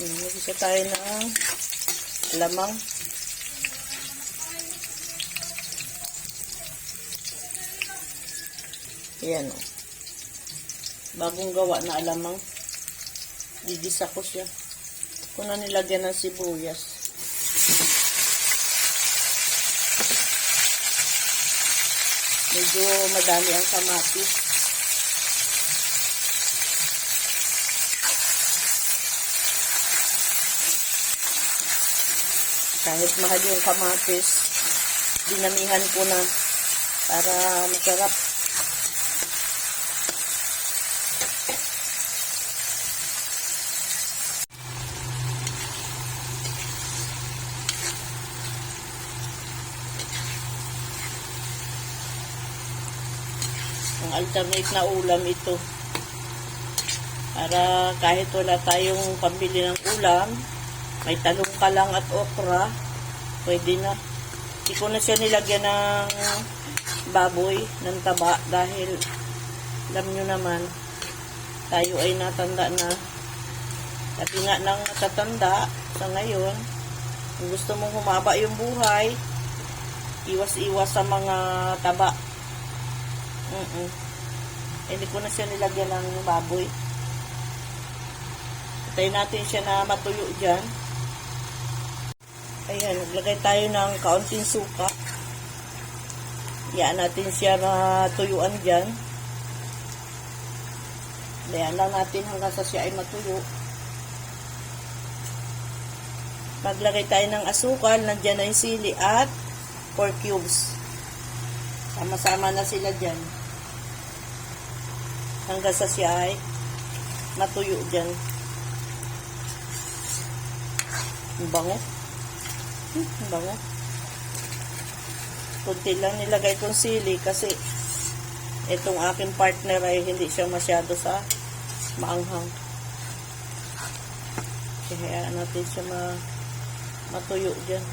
Nagisa tayo ng lamang. Ayan o. Bagong gawa na alamang. Gigisa ko siya. Kung na nilagyan ng sibuyas. Medyo madami ang kamatis. Kahit mahal yung kamatis, dinamihan ko na para masarap. Ang alternate na ulam ito. Para kahit wala tayong pambili ng ulam, may talong ka lang at okra, pwede na. Hindi ko na siya nilagyan ng baboy, ng taba, dahil alam nyo naman, tayo ay natanda na. Sabi nga ng natatanda sa ngayon, kung gusto mong humaba yung buhay, iwas-iwas sa mga taba. Mm-mm. Hindi ko na siya nilagyan ng baboy. Patayin natin siya na matuyo dyan. Ayan, naglagay tayo ng kaunting suka. Iyaan natin siya na tuyuan dyan. Ayan lang natin hanggang sa siya ay matuyo. Maglagay tayo ng asukal, nandyan na yung sili at 4 cubes. Sama-sama na sila dyan. Hanggang sa siya ay matuyo dyan. Ang bango. Hmm, ang bango. Kunti lang nilagay kong sili kasi itong aking partner ay hindi siya masyado sa maanghang. Kaya natin siya ma matuyo dyan.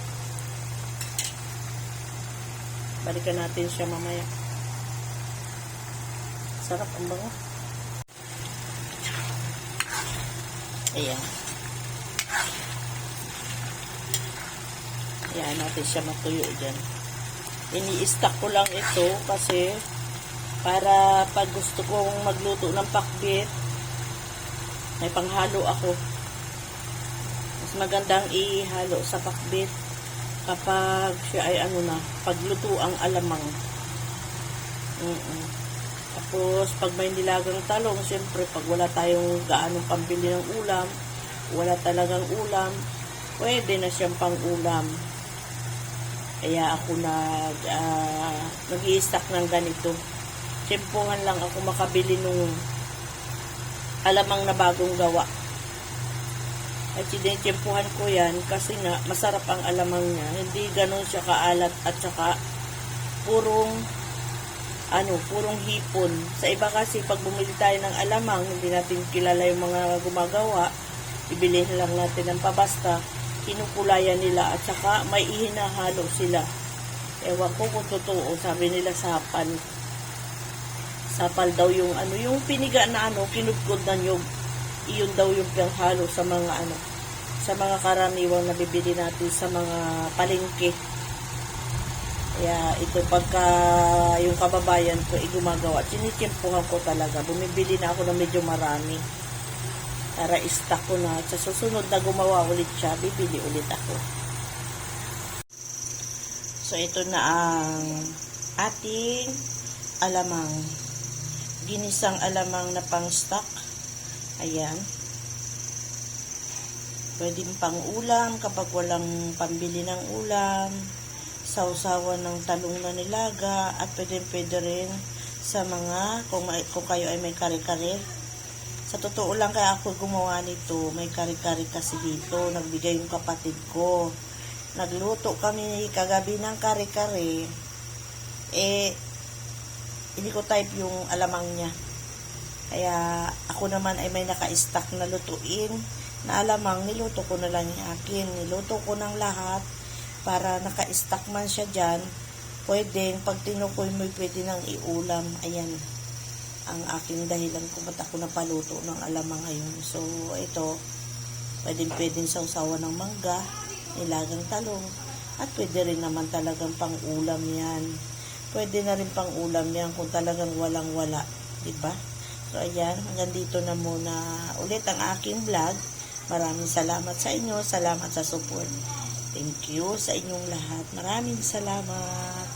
Balikan natin siya mamaya. Sarap ang bango. Ayan. Ayan natin siya matuyo dyan. Ini-stack ko lang ito kasi para pag gusto kong magluto ng pakbit, may panghalo ako. Mas magandang ihalo sa pakbit kapag siya ay ano na, pagluto ang alamang. Mm Tapos, pag may nilagang talong, siyempre, pag wala tayong gaanong pambili ng ulam, wala talagang ulam, pwede na siyang pang ulam. Kaya ako nag, uh, nag stack ng ganito. Tsempuhan lang ako makabili nung alamang na bagong gawa. At sinitsempuhan ko yan kasi nga masarap ang alamang niya. Hindi ganun siya kaalat at saka purong ano, purong hipon. Sa iba kasi pag bumili tayo ng alamang, hindi natin kilala yung mga gumagawa, ibilhin lang natin ng pabasta, kinukulayan nila at saka may ihinahalo sila. Ewan ko kung totoo, sabi nila sapan. Sapal daw yung ano, yung piniga na ano, kinudkod na yung iyon daw yung pinghalo sa mga ano, sa mga karaniwang nabibili natin sa mga palengke. Kaya ito pagka yung kababayan ko ay gumagawa, sinikimpuhan ko talaga. Bumibili na ako ng medyo marami para stock ko na. Sa susunod na gumawa ulit siya, bibili ulit ako. So ito na ang ating alamang. Ginisang alamang na pang stock. Ayan. Pwede pang ulam kapag walang pambili ng ulam sausawan ng talong na nilaga at pwede pwede rin sa mga kung, may, kung kayo ay may kare-kare sa totoo lang kaya ako gumawa nito. May kare-kare kasi dito. Nagbigay yung kapatid ko. Nagluto kami kagabi ng kare-kare. Eh hindi ko type yung alamang niya. Kaya ako naman ay may naka-stack na lutuin na alamang. Niluto ko na lang yung akin. Niluto ko ng lahat. Para naka-stack man siya dyan, pwedeng pag tinukoy mo, pwede nang iulam. Ayan, ang aking dahilan kung ba't ako napaluto ng alamang ngayon. So, ito, Pwedeng pwedeng sausawan ng mangga, nilagang talong, at pwede rin naman talagang pang ulam yan. Pwede na rin pang ulam yan kung talagang walang wala, di ba? So ayan, hanggang dito na muna ulit ang aking vlog. Maraming salamat sa inyo, salamat sa support. Thank you sa inyong lahat. Maraming salamat.